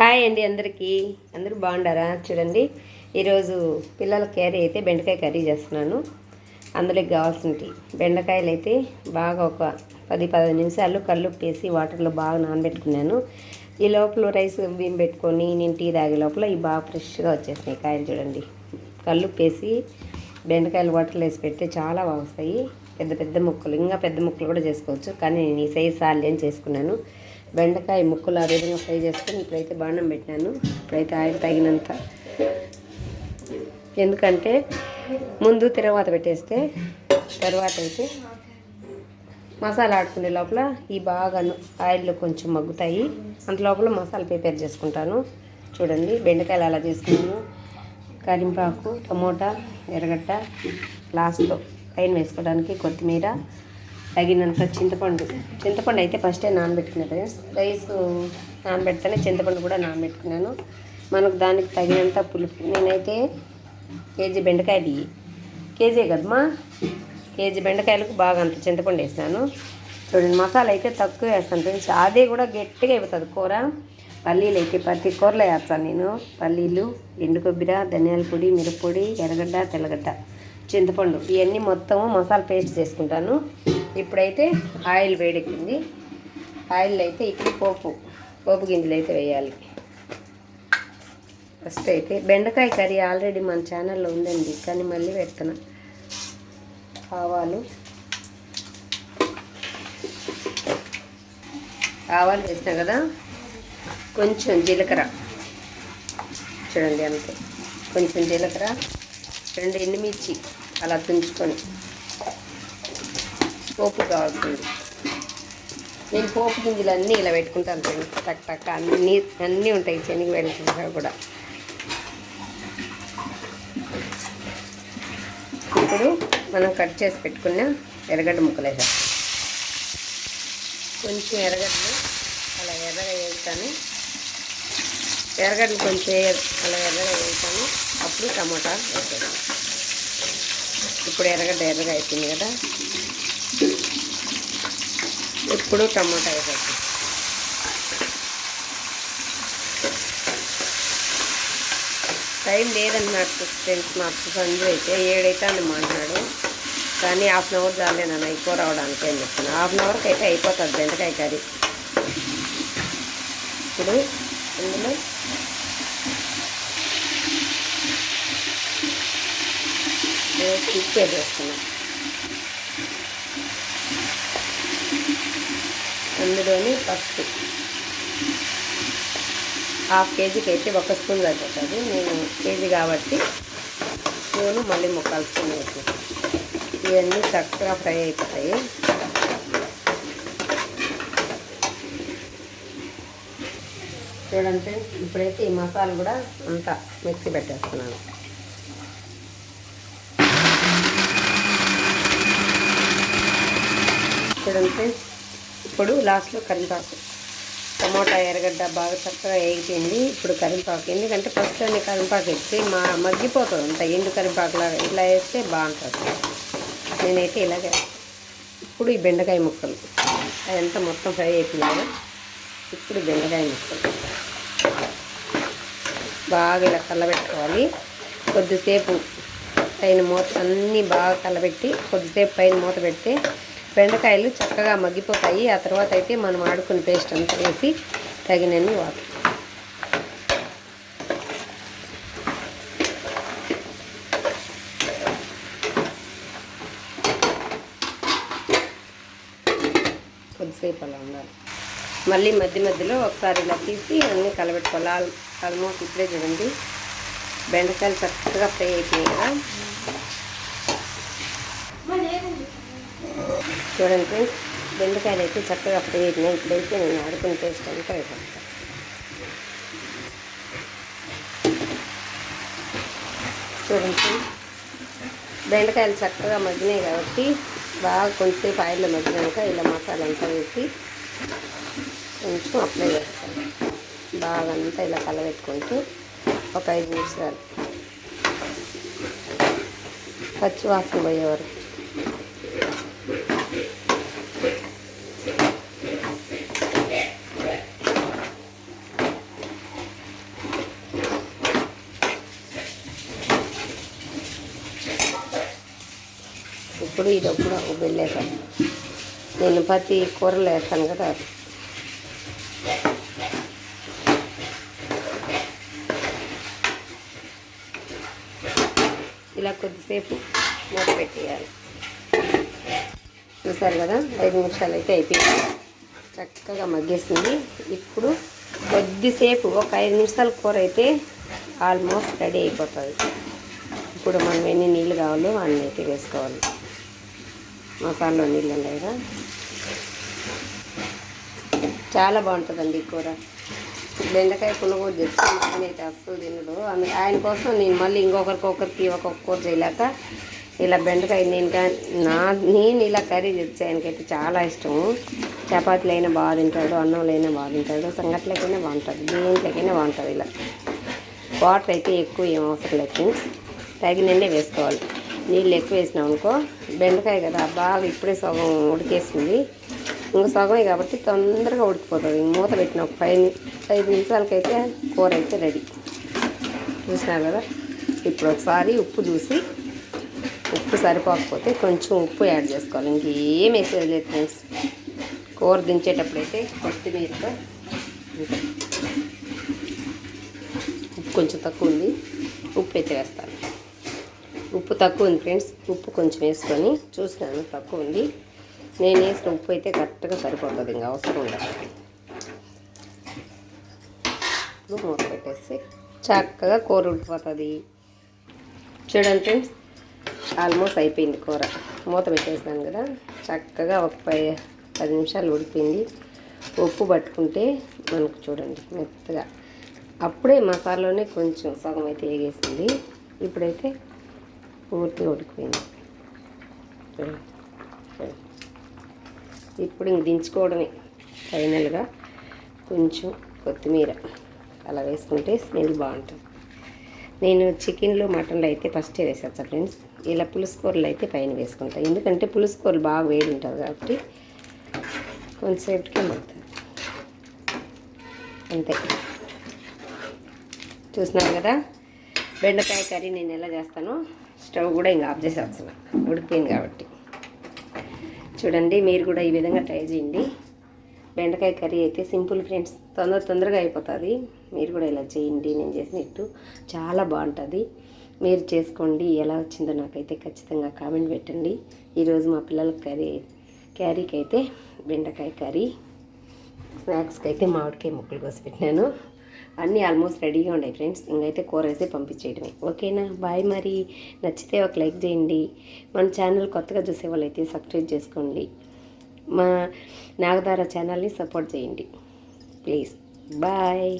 Hi అండి అందరికీ. అందరూ బాగుండారా? చూడండి ఈరోజు పిల్లల కర్రీ అయితే బెండకాయ కర్రీ చేస్తున్నాను. అందులోకి కావాల్సినవి బెండకాయలు అయితే బాగా ఒక పది పదిహేను నిమిషాలు కళ్ళు వాటర్లో బాగా నానబెట్టుకున్నాను. ఈ లోపల రైస్ బియ్యం పెట్టుకొని నేను టీ తాగే లోపల ఇవి బాగా ఫ్రెష్గా వచ్చేసినాయి కాయలు చూడండి. కళ్ళు బెండకాయలు వాటర్లో వేసి పెడితే చాలా బాగా వస్తాయి. పెద్ద పెద్ద ముక్కలు ఇంకా పెద్ద ముక్కలు కూడా చేసుకోవచ్చు. కానీ నేను ఈ సైజ్ సార్లు అని చేసుకున్నాను. బెండకాయ ముక్కలు ఆ విధంగా ఫ్రై చేసుకొని ఇప్పుడైతే బాణం పెట్టాను ఇప్పుడైతే ఆయిల్ తగినంత. ఎందుకంటే ముందు తర్వాత పెట్టేస్తే తర్వాత అయితే మసాలా ఆడుకునే లోపల ఈ బాగా ఆయిల్లో కొంచెం మగ్గుతాయి. అంత లోపల మసాలా ప్రిపేర్ చేసుకుంటాను. చూడండి బెండకాయలు అలా చేసుకున్నాను. కరింపాకు టమోటా ఎర్రగడ్డ లాస్ట్లో పైన వేసుకోవడానికి కొత్తిమీర తగినంత చింతపండు. చింతపండు అయితే ఫస్టే నానబెట్టుకున్నాను ఫ్రెండ్స్ రైస్ నానబెడితేనే చింతపండు కూడా నానబెట్టుకున్నాను. మనకు దానికి తగినంత పులుపు. నేనైతే కేజీ బెండకాయలు కేజీ కదమ్మా? కేజీ బెండకాయలకు బాగా అంత చింతపండు వేసాను చూడండి మసాలా అయితే తక్కువ వేస్తాను. ఫ్రెండ్స్ అదే కూడా గట్టిగా అయిపోతుంది కూర. పల్లీలు అయితే ప్రతి కూరలో వేస్తాను నేను. పల్లీలు ఎండు కొబ్బరి ధనియాల పొడి మిరప్పొడి ఎర్రగడ్డ తెల్లగడ్డ చింతపండు. ఇవన్నీ మొత్తము మసాలా పేస్ట్ చేసుకుంటాను. ఇప్పుడైతే ఆయిల్ వేడెక్కింది. ఆయిల్ అయితే ఇప్పుడు పోపు పోపు గింజలు అయితే వేయాలి. ఫస్ట్ అయితే బెండకాయ కర్రీ ఆల్రెడీ మన ఛానల్లో ఉందండి కానీ మళ్ళీ పెడతాను. ఆవాలు. ఆవాలు వేసినా కదా కొంచెం జీలకర్ర. చూడండి అంతే. కొంచెం జీలకర్ర రెండు ఎండుమిర్చి అలా తుంచుకొని. పోపు కాగుతుంది నేను పోపు గింజలు అన్నీ ఇలా పెట్టుకుంటాను ఫ్రెండ్స్ టక్ టక్ అన్నీ అన్నీ ఉంటాయి శనగ వెళ్ళకుండా కూడా. ఇప్పుడు మనం కట్ చేసి పెట్టుకున్న ఎర్రగడ్డ ముక్కలేసాం కొంచెం ఎర్రగడ్డలు అలా ఎర్రగా వేస్తాను ఎర్రగడ్డలు కొంచెం అలా ఎర్రగా వేస్తాను అప్పుడు టమాటా వేసేస్తాను ఇప్పుడు ఎర్రగడ్డ ఎర్రగా అయిపోయింది కదా. ఇప్పుడు టమాటా వేసేస్తాను టైం లేదన్నాడు ఫ్రెండ్స్ మా సంజు అయితే ఏడైతే అని మాట్లాడు. కానీ హాఫ్ అన్ అవర్ చాలే నన్ను ఎక్కువ రావడానికి అని చెప్తాను హాఫ్ అన్ అవర్కి అయితే అయిపోతుంది బెండకాయ కర్రీ. ఇప్పుడు అందులో ఉప్పు వేసేస్తున్నాం అందులోని పసుపు. హాఫ్ కేజీకి అయితే ఒక స్పూన్ సరిపోతుంది. నేను కేజీ కాబట్టి స్పూను మళ్ళీ ముక్కాలు స్పూన్ వేసాను ఇవన్నీ చక్కగా ఫ్రై అయిపోతాయి. చూడండి ఇప్పుడైతే ఈ మసాలా కూడా అంతా మిక్సీ పెట్టేస్తున్నాను. చూడండి ఫ్రెండ్స్ ఇప్పుడు లాస్ట్లో కరింపాకు టమోటా ఎర్రగడ్డ బాగా చక్కగా వేగిపోయింది. ఇప్పుడు కరింపాకు ఎందుకంటే ఫస్ట్ అన్ని కరింపాకు వేస్తే మా మగ్గిపోతుంది అంత. ఎండు కరింపాకులాగా ఇట్లా వేస్తే బాగుంటుంది. నేనైతే ఇలాగే ఇప్పుడు ఈ బెండకాయ ముక్కలు. అదంతా మొత్తం ఫ్రై అయిపోయింది. ఇప్పుడు బెండకాయ ముక్కలు. బాగా ఇలా కలబెట్టుకోవాలి. కొద్దిసేపు పైన మూత అన్నీ బాగా కలబెట్టి కొద్దిసేపు పైన మూత పెడితే బెండకాయలు చక్కగా మగ్గిపోతాయి. ఆ తర్వాత అయితే మనం ఆడుకుని పేస్ట్ అంతా వేసి తగినన్ని వాటర్. కొద్దిసేపు అలా ఉండాలి. మళ్ళీ మధ్య మధ్యలో ఒకసారి ఇలా తీసి అన్నీ కలబెట్టుకోవాలి. ఆల్మోస్ట్ ఇప్పుడే చూడండి. బెండకాయలు చక్కగా ఫ్రై అయిపోయాయి కదా. చూడండి ఫ్రెండ్స్. బెండకాయలు అయితే చక్కగా ఫ్రై అయిపోయినాయి ఇప్పుడైతే నేను ఆడుకుని టేస్ట్ అంతా అయిపోతాను చూడండి ఫ్రెండ్స్. బెండకాయలు చక్కగా మగ్గినాయి కాబట్టి బాగా కొంచెంసేపు ఆయిల్లో మగ్గినాక ఇలా మసాలా అంతా వేసి కొంచెం అప్లై చేస్తాను బాగా అంతా ఇలా కలబెట్టుకుంటూ ఒక ఐదు నిమిషాలు. పచ్చి వాసన పోయే వరకు ఇప్పుడు ఇది ఒక వెళ్ళేసాను నేను ప్రతి కూరలు వేస్తాను కదా. అది ఇలా కొద్దిసేపు మూత పెట్టేయాలి. చూసారు కదా ఐదు నిమిషాలు అయితే అయిపోయింది. చక్కగా మగ్గేసింది. ఇప్పుడు కొద్దిసేపు ఒక ఐదు నిమిషాల కూర అయితే ఆల్మోస్ట్ రెడీ అయిపోతుంది. ఇప్పుడు మనం ఎన్ని నీళ్ళు కావాలో అన్నీ అయితే వేసుకోవాలి. మసాలా నీళ్ళు ఉన్నాయి కదా చాలా బాగుంటుందండి కూర. బెండకాయ పునుగు తెచ్చి అయితే అస్సలు తినడు. ఆయన కోసం నేను మళ్ళీ ఇంకొకరికి ఒకరికి ఒక్కొక్క కూర చేయలేక ఇలా బెండకాయ నేను నా నేను ఇలా కర్రీ తెచ్చి ఆయనకైతే చాలా ఇష్టము చపాతీలు అయినా బాగా తింటాడు అన్నంలైనా అయినా బాగా తింటాడు సంగట్లకైనా బాగుంటుంది దేంట్లోకైనా బాగుంటుంది ఇలా. వాటర్ అయితే ఎక్కువ ఏం అవసరం లేదు తగినండే వేసుకోవాలి. నీళ్ళు ఎక్కువ వేసినాం అనుకో బెండకాయ కదా బాగా ఇప్పుడే సగం ఉడికేసింది ఇంకా సగమే కాబట్టి తొందరగా ఉడికిపోతుంది. మూత పెట్టిన ఒక ఫైవ్ ఐదు నిమిషాలకైతే కూర అయితే రెడీ. చూసినారు కదా? ఇప్పుడు ఒకసారి ఉప్పు చూసి ఉప్పు సరిపోకపోతే కొంచెం ఉప్పు యాడ్ చేసుకోవాలి. ఇంకేం వేసేది లేదు ఫ్రెండ్స్. కూర దించేటప్పుడైతే కొత్తిమీరతో ఉప్పు కొంచెం తక్కువ ఉంది. ఉప్పు అయితే వేస్తాను. ఉప్పు తక్కువ ఉంది ఫ్రెండ్స్. ఉప్పు కొంచెం వేసుకొని చూసినాను తక్కువ ఉంది. నేను వేసిన ఉప్పు అయితే కరెక్ట్గా సరిపోతుంది ఇంకా అవసరం ఉండదు. ఇప్పుడు మూత పెట్టేసి చక్కగా కూర ఉడిపోతుంది చూడండి ఫ్రెండ్స్ ఆల్మోస్ట్ అయిపోయింది కూర. మూత పెట్టేసినాను కదా చక్కగా ఒక పై పది నిమిషాలు ఉడిపోయింది ఉప్పు పట్టుకుంటే మనకు చూడండి మెత్తగా. అప్పుడే మసాలాలోనే కొంచెం సగం అయితే వేగేసింది. ఇప్పుడైతే పూర్తిగా ఉడికిపోయింది ఇప్పుడు ఇంక దించుకోవడమే. ఫైనల్గా కొంచెం కొత్తిమీర అలా వేసుకుంటే స్మెల్ బాగుంటుంది. నేను చికెన్లు మటన్లు అయితే ఫస్టే వేసేస్తా ఫ్రెండ్స్. ఇలా పులుసుకూరలు అయితే పైన వేసుకుంటాను ఎందుకంటే పులుసుకూరలు బాగా వేడి ఉంటుంది కాబట్టి కొంతసేపటికే మడుతుంది అంతే. చూసినారు కదా? బెండకాయ కర్రీ నేను ఎలా చేస్తానో స్టవ్ కూడా ఇంకా ఆఫ్ చేసేస్తున్నా. ఉడికిపోయింది కాబట్టి. చూడండి మీరు కూడా ఈ విధంగా ట్రై చేయండి. బెండకాయ కర్రీ అయితే సింపుల్ ఫ్రెండ్స్ తొందర తొందరగా అయిపోతుంది. మీరు కూడా ఇలా చేయండి నేను చేసినట్టు. చాలా బాగుంటుంది. మీరు చేసుకోండి ఎలా వచ్చిందో నాకైతే ఖచ్చితంగా కామెంట్ పెట్టండి. ఈరోజు మా పిల్లల కర్రీ క్యారీకి అయితే బెండకాయ కర్రీ. స్నాక్స్కి అయితే మామిడికాయ ముక్కలు కోసి పెట్టినాను. అన్నీ ఆల్మోస్ట్ రెడీగా ఉన్నాయి ఫ్రెండ్స్ ఇంకైతే కూర వేసి పంపించేయడమే. ఓకేనా? బాయ్ మరి. నచ్చితే ఒక లైక్ చేయండి. మన ఛానల్ కొత్తగా చూసే వాళ్ళైతే సబ్స్క్రైబ్ చేసుకోండి. మా నాగదార ఛానల్ని సపోర్ట్ చేయండి. Please bye